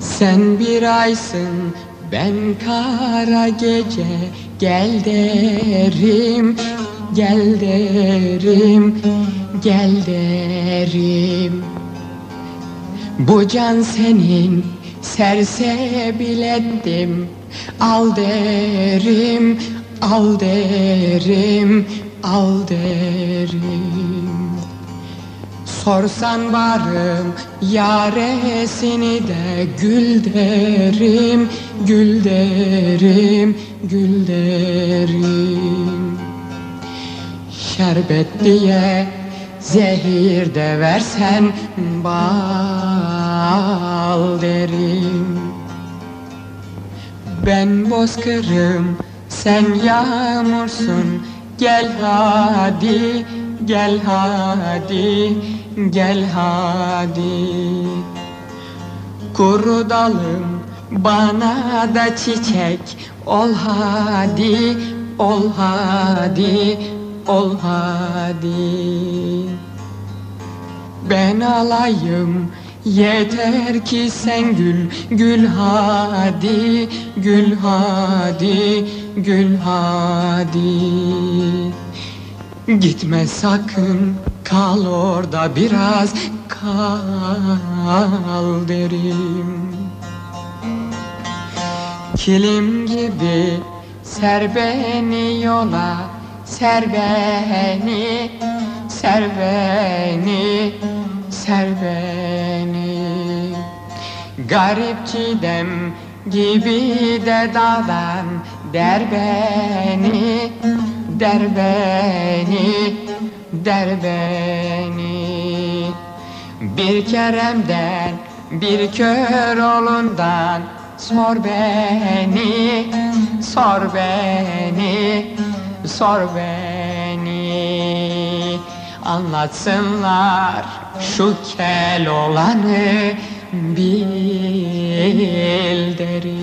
Sen bir aysın ben kara gece. Gel derim gel derim gel derim. Bu can senin sersebil ettim Al derim al derim al derim Sorsan varım yaresini de gül derim, gül derim, gül derim. Şerbet diye zehir de versen bal derim. Ben bozkırım, sen yağmursun, gel hadi Gel hadi, gel hadi. Kuru dalım bana da çiçek. Ol hadi, ol hadi, ol hadi. Ben alayım yeter ki sen gül Gül hadi, gül hadi, gül hadi. Gitme sakın kal orada biraz kal derim. Kilim gibi ser beni yola Ser beni, ser beni, ser beni Garip çiğdem gibi de dağdan der beni Der beni, der beni. Bir keremden, bir kör olundan Sor beni, sor beni, sor beni. Anlatsınlar şu kel olanı bil derim